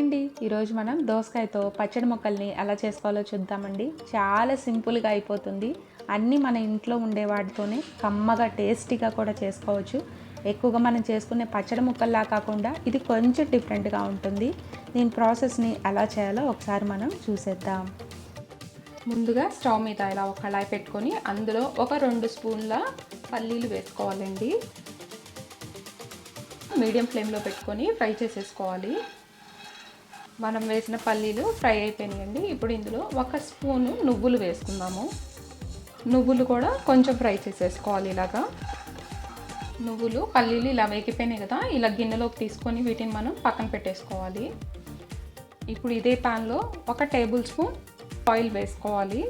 అండి ఈరోజు మనం దోసకాయతో పచ్చడి మొక్కల్ని ఎలా చేసుకోవాలో చూద్దామండి. చాలా సింపుల్గా అయిపోతుంది. అన్నీ మన ఇంట్లో ఉండే వాటితోనే కమ్మగా టేస్టీగా కూడా చేసుకోవచ్చు. ఎక్కువగా మనం చేసుకునే పచ్చడి ముక్కల్లా కాకుండా ఇది కొంచెం డిఫరెంట్గా ఉంటుంది. దీని ప్రాసెస్ని ఎలా చేయాలో ఒకసారి మనం చూసేద్దాం. ముందుగా స్టవ్ మీద ఇలా ఒక కళాయి పెట్టుకొని అందులో ఒక రెండు స్పూన్ల పల్లీలు వేసుకోవాలండి. మీడియం ఫ్లేమ్లో పెట్టుకొని ఫ్రై చేసేసుకోవాలి. మనం వేసిన పల్లీలు ఫ్రై అయిపోయినాయండి. ఇప్పుడు ఇందులో ఒక స్పూను నువ్వులు వేసుకుందాము. నువ్వులు కూడా కొంచెం ఫ్రై చేసేసుకోవాలి ఇలాగా. నువ్వులు పల్లీలు ఇలా వేగిపోయినాయి కదా ఇలా గిన్నెలోకి తీసుకొని వీటిని మనం పక్కన పెట్టేసుకోవాలి. ఇప్పుడు ఇదే ప్యాన్లో ఒక టేబుల్ స్పూన్ ఆయిల్ వేసుకోవాలి.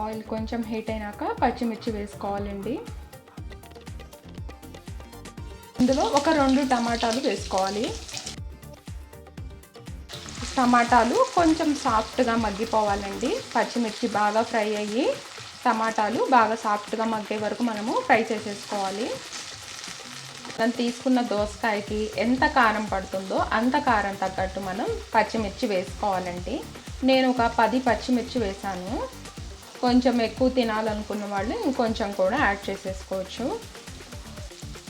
ఆయిల్ కొంచెం హీట్ అయినాక పచ్చిమిర్చి వేసుకోవాలండి. ఇందులో ఒక రెండు టమాటాలు వేసుకోవాలి. టమాటాలు కొంచెం సాఫ్ట్గా మగ్గిపోవాలండి. పచ్చిమిర్చి బాగా ఫ్రై అయ్యి టమాటాలు బాగా సాఫ్ట్గా మగ్గే వరకు మనము ఫ్రై చేసేసుకోవాలి. మనం తీసుకున్న దోసకాయకి ఎంత కారం పడుతుందో అంత కారం తగ్గట్టు మనం పచ్చిమిర్చి వేసుకోవాలండి. నేను ఒక పది పచ్చిమిర్చి వేసాను. కొంచెం ఎక్కువ తినాలనుకున్న వాళ్ళు ఇంకొంచెం కూడా యాడ్ చేసేసుకోవచ్చు.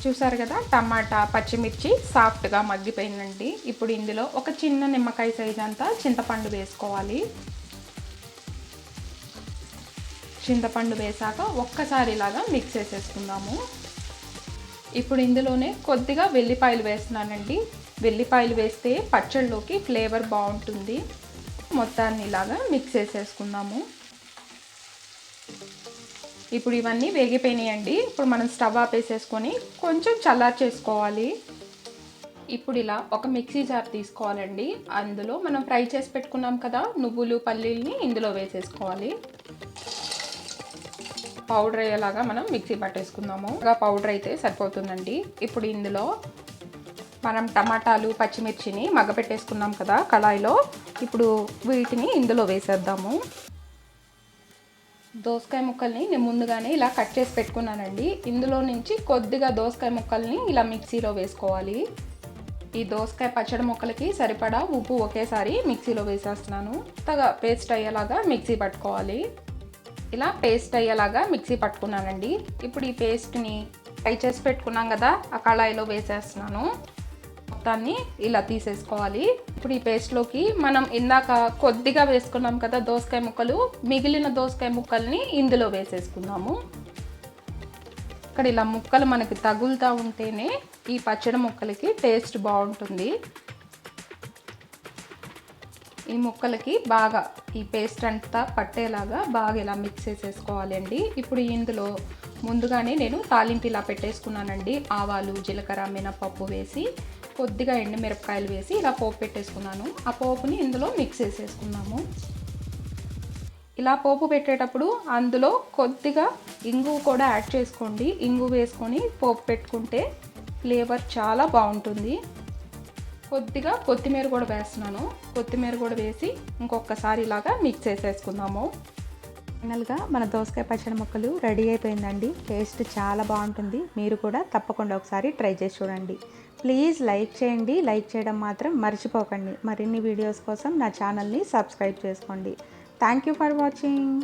చూసారు కదా టమాటా పచ్చిమిర్చి సాఫ్ట్గా మగ్గిపోయిందండి. ఇప్పుడు ఇందులో ఒక చిన్న నిమ్మకాయ సైజ్ అంతా చింతపండు వేసుకోవాలి. చింతపండు వేసాక ఒక్కసారి ఇలాగా మిక్స్ చేసేసుకుందాము. ఇప్పుడు ఇందులోనే కొద్దిగా వెల్లిపాయలు వేస్తున్నానండి. వెల్లిపాయలు వేస్తే పచ్చళ్ళలోకి ఫ్లేవర్ బాగుంటుంది. మొత్తాన్ని ఇలాగా మిక్స్ చేసేసుకుందాము. ఇప్పుడు ఇవన్నీ వేగిపోయినాయండి. ఇప్పుడు మనం స్టవ్ ఆపేసేసుకొని కొంచెం చల్లార్ చేసుకోవాలి. ఇప్పుడు ఇలా ఒక మిక్సీ జార్ తీసుకోవాలండి. అందులో మనం ఫ్రై చేసి పెట్టుకున్నాం కదా నువ్వులు పల్లీల్ని ఇందులో వేసేసుకోవాలి. పౌడర్ అయ్యేలాగా మనం మిక్సీ పట్టేసుకుందాము. ఇంకా పౌడర్ అయితే సరిపోతుందండి. ఇప్పుడు ఇందులో మనం టమాటాలు పచ్చిమిర్చిని మగ్గపెట్టేసుకున్నాం కదా కళాయిలో. ఇప్పుడు వీటిని ఇందులో వేసేద్దాము. దోసకాయ ముక్కల్ని నేను ముందుగానే ఇలా కట్ చేసి పెట్టుకున్నానండి. ఇందులో నుంచి కొద్దిగా దోసకాయ ముక్కల్ని ఇలా మిక్సీలో వేసుకోవాలి. ఈ దోసకాయ పచ్చడి ముక్కలకి సరిపడా ఉప్పు ఒకేసారి మిక్సీలో వేసేస్తున్నాను. తగా పేస్ట్ అయ్యేలాగా మిక్సీ పట్టుకోవాలి. ఇలా పేస్ట్ అయ్యేలాగా మిక్సీ పట్టుకున్నానండి. ఇప్పుడు ఈ పేస్ట్ని ఫ్రై చేసి పెట్టుకున్నాం కదా ఆ కళాయిలో వేసేస్తున్నాను. మొత్తాన్ని ఇలా తీసేసుకోవాలి. ఇప్పుడు ఈ పేస్ట్లోకి మనం ఇందాక కొద్దిగా వేసుకున్నాం కదా దోసకాయ ముక్కలు. మిగిలిన దోసకాయ ముక్కల్ని ఇందులో వేసేసుకుందాము. ఇక్కడ ఇలా ముక్కలు మనకి తగులుతూ ఉంటేనే ఈ పచ్చడి ముక్కలకి టేస్ట్ బాగుంటుంది. ఈ ముక్కలకి బాగా ఈ పేస్ట్ అంతా పట్టేలాగా బాగా ఇలా మిక్స్ చేసేసుకోవాలండి. ఇప్పుడు ఇందులో ముందుగానే నేను తాలింపు ఇలా పెట్టేసుకున్నానండి. ఆవాలు జీలకర్ర మినపప్పు వేసి కొద్దిగా ఎండుమిరపకాయలు వేసి ఇలా పోపు పెట్టేసుకున్నాను. ఆ పోపుని ఇందులో మిక్స్ చేసేసుకున్నాము. ఇలా పోపు పెట్టేటప్పుడు అందులో కొద్దిగా ఇంగు కూడా యాడ్ చేసుకోండి. ఇంగు వేసుకొని పోపు పెట్టుకుంటే ఫ్లేవర్ చాలా బాగుంటుంది. కొద్దిగా కొత్తిమీర కూడా వేస్తున్నాను. కొత్తిమీర కూడా వేసి ఇంకొకసారి ఇలాగా మిక్స్ చేసేసుకుందాము. ఫైనల్గా మన దోసకాయ పచ్చడి ముక్కలు రెడీ అయిపోయిందండి. టేస్ట్ చాలా బాగుంటుంది. మీరు కూడా తప్పకుండా ఒకసారి ట్రై చేసి చూడండి. ప్లీజ్ లైక్ చేయండి. లైక్ చేయడం మాత్రం మర్చిపోకండి. మరిన్ని వీడియోస్ కోసం నా ఛానల్ని సబ్స్క్రైబ్ చేసుకోండి. Thank you for watching